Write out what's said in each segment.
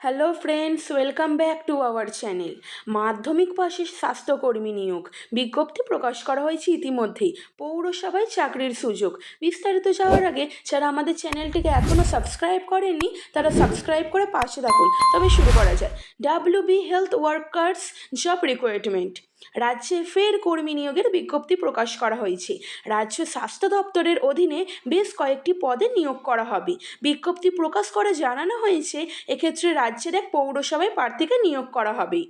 Hello friends welcome back to our channel মাধ্যমিক পাশের স্বাস্থ্যকর্মী নিয়োগ। বিজ্ঞপ্তি প্রকাশ করা হয়েছে ইতিমধ্যেই। পৌরসভায় চাকরির সুযোগ। বিস্তারিত যাওয়ার আগে যারা আমাদের চ্যানেলটিকে এখনও সাবস্ক্রাইব করেননি, তারা সাবস্ক্রাইব করে পাশে থাকুন। তবে শুরু করা যায় W B health workers job requirement রাজ্যে ফের কর্মী নিয়োগের বিজ্ঞপ্তি প্রকাশ করা হয়েছে। রাজ্য স্বাস্থ্য দপ্তরের অধীনে বেশ কয়েকটি পদে নিয়োগ করা হবে। বিজ্ঞপ্তি প্রকাশ করে জানানো হয়েছে, এক্ষেত্রে রাজ্যের এক পৌরসভায় প্রার্থীকে নিয়োগ করা হবে।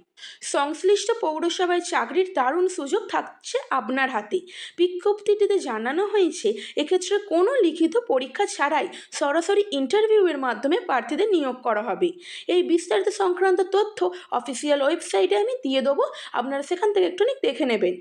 সংশ্লিষ্ট পৌরসভায় চাকরির দারুণ সুযোগ থাকছে আপনার হাতে। বিজ্ঞপ্তিটিতে জানানো হয়েছে, এক্ষেত্রে কোনো লিখিত পরীক্ষা ছাড়াই সরাসরি ইন্টারভিউয়ের মাধ্যমে প্রার্থীদের নিয়োগ করা হবে। এই বিস্তারিত সংক্রান্ত তথ্য অফিসিয়াল ওয়েবসাইটে আমি দিয়ে দেবো। আপনারা সেখান থেকে একটুখানি দেখে নেবেন।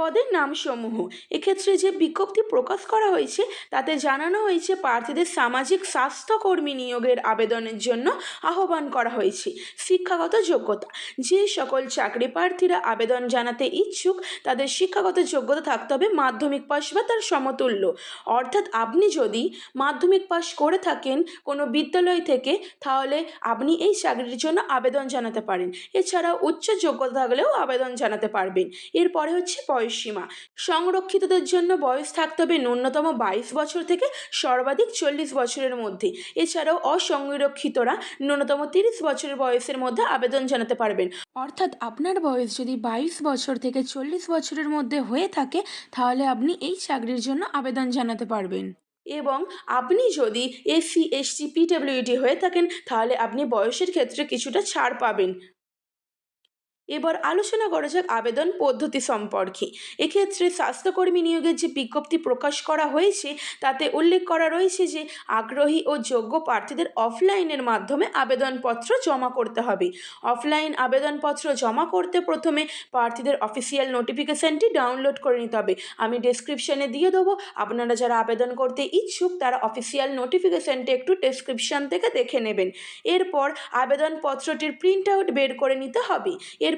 পদের নামসমূহ। এক্ষেত্রে যে বিজ্ঞপ্তি প্রকাশ করা হয়েছে, তাতে জানানো হয়েছে প্রার্থীদের সামাজিক স্বাস্থ্যকর্মী নিয়োগের আবেদনের জন্য আহ্বান করা হয়েছে। শিক্ষাগত যোগ্যতা। যে সকল চাকরি প্রার্থীরা আবেদন জানাতে ইচ্ছুক, তাদের শিক্ষাগত যোগ্যতা থাকতে হবে মাধ্যমিক পাস বা তার সমতুল্য। অর্থাৎ আপনি যদি মাধ্যমিক পাস করে থাকেন কোনো বিদ্যালয় থেকে, তাহলে আপনি এই চাকরির জন্য আবেদন জানাতে পারেন। এছাড়াও উচ্চ যোগ্যতা থাকলেও আবেদন জানাতে পারবেন। এরপরে হচ্ছে বয়সসীমা সংরক্ষিতদের জন্য বয়স থাকতে হবে ন্যূনতম বাইশ বছর থেকে সর্বাধিক চল্লিশ বছরের মধ্যে। এছাড়াও অসংরক্ষিতরা ন্যূনতম তিরিশ বছরের বয়সের মধ্যে আবেদন জানাতে পারবেন। অর্থাৎ আপনার বয়স যদি বাইশ বছর থেকে চল্লিশ বছরের মধ্যে হয়ে থাকে, তাহলে আপনি এই চাকরির জন্য আবেদন জানাতে পারবেন। এবং আপনি যদি এসসি, এসটি, পিডব্লিউডি হয়ে থাকেন, তাহলে আপনি বয়সের ক্ষেত্রে কিছুটা ছাড় পাবেন। এবার আলোচনা করা যাক আবেদন পদ্ধতি সম্পর্কে। এক্ষেত্রে স্বাস্থ্যকর্মী নিয়োগের যে বিজ্ঞপ্তি প্রকাশ করা হয়েছে, তাতে উল্লেখ করা রয়েছে যে আগ্রহী ও যোগ্য প্রার্থীদের অফলাইনের মাধ্যমে আবেদনপত্র জমা করতে হবে। অফলাইন আবেদনপত্র জমা করতে প্রথমে প্রার্থীদের অফিসিয়াল নোটিফিকেশানটি ডাউনলোড করে নিতে হবে। আমি ডেসক্রিপশানে দিয়ে দেবো, আপনারা যারা আবেদন করতে ইচ্ছুক, তারা অফিসিয়াল নোটিফিকেশানটি একটু ডেসক্রিপশান থেকে দেখে নেবেন। এরপর আবেদনপত্রটির প্রিন্ট আউট বের করে নিতে হবে।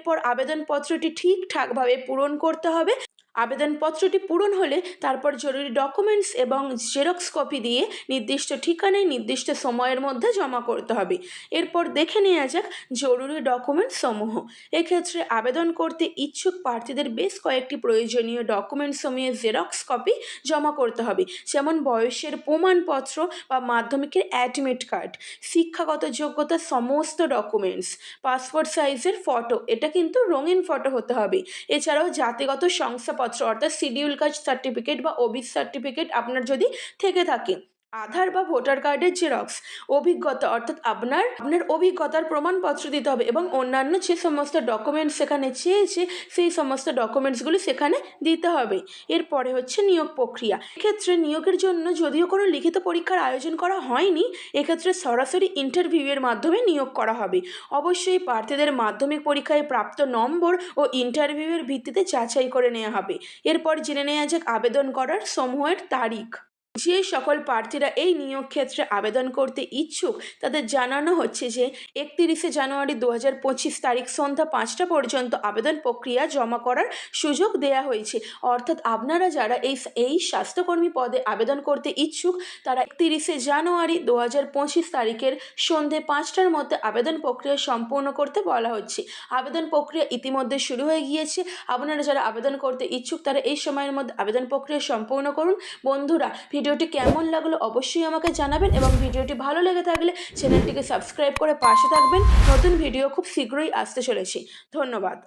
এরপর আবেদনপত্রটি ঠিকঠাকভাবে পূরণ করতে হবে। আবেদনপত্রটি পূরণ হলে তারপর জরুরি ডকুমেন্টস এবং জেরক্স কপি দিয়ে নির্দিষ্ট ঠিকানায় নির্দিষ্ট সময়ের মধ্যে জমা করতে হবে। এরপর দেখে নেওয়া যাক জরুরি ডকুমেন্টস সমূহ। এক্ষেত্রে আবেদন করতে ইচ্ছুক প্রার্থীদের বেশ কয়েকটি প্রয়োজনীয় ডকুমেন্টস সমূহের জেরক্স কপি জমা করতে হবে, যেমন বয়সের প্রমাণপত্র বা মাধ্যমিকের অ্যাডমিট কার্ড শিক্ষাগত যোগ্যতা সমস্ত ডকুমেন্টস পাসপোর্ট সাইজের ফটো এটা কিন্তু রঙিন ফটো হতে হবে। এছাড়াও জাতিগত শংসাপত্র অর্থাৎ শিডিউল কাস্ট সার্টিফিকেট বা ওবিসি সার্টিফিকেট আপনার যদি থেকে থাকে। আধার বা ভোটার কার্ডের জেরক্স, অভিজ্ঞতা, অর্থাৎ আপনার আপনার অভিজ্ঞতার প্রমাণপত্র দিতে হবে এবং অন্যান্য যে সমস্ত ডকুমেন্টস সেখানে চেয়েছে, সেই সমস্ত ডকুমেন্টসগুলি সেখানে দিতে হবে। এরপরে হচ্ছে নিয়োগ প্রক্রিয়া। এক্ষেত্রে নিয়োগের জন্য যদিও কোনো লিখিত পরীক্ষার আয়োজন করা হয়নি, এক্ষেত্রে সরাসরি ইন্টারভিউয়ের মাধ্যমে নিয়োগ করা হবে। অবশ্যই প্রার্থীদের মাধ্যমিক পরীক্ষায় প্রাপ্ত নম্বর ও ইন্টারভিউয়ের ভিত্তিতে যাচাই করে নেওয়া হবে। এরপর জেনে নেওয়া যাক আবেদন করার সমূহের তারিখ। যে সকল প্রার্থীরা এই নিয়োগ ক্ষেত্রে আবেদন করতে ইচ্ছুক, তাদের জানানো হচ্ছে যে একতিরিশে জানুয়ারি দু হাজার পঁচিশ তারিখ সন্ধ্যা পাঁচটা পর্যন্ত আবেদন প্রক্রিয়া জমা করার সুযোগ দেয়া হয়েছে। অর্থাৎ আপনারা যারা এই এই স্বাস্থ্যকর্মী পদে আবেদন করতে ইচ্ছুক, তারা একতিরিশে জানুয়ারি দু হাজার পঁচিশ তারিখের সন্ধে পাঁচটার মধ্যে আবেদন প্রক্রিয়া সম্পূর্ণ করতে বলা হচ্ছে। আবেদন প্রক্রিয়া ইতিমধ্যে শুরু হয়ে গিয়েছে। আপনারা যারা আবেদন করতে ইচ্ছুক, তারা এই সময়ের মধ্যে আবেদন প্রক্রিয়া সম্পূর্ণ করুন। বন্ধুরা ভিডিওটি কেমন লাগল অবশ্যই আমাকে জানাবেন এবং ভিডিওটি ভালো লেগে থাকলে চ্যানেলটিকে সাবস্ক্রাইব করে পাশে থাকবেন। নতুন ভিডিও খুব শীঘ্রই আসতে চলেছি। ধন্যবাদ।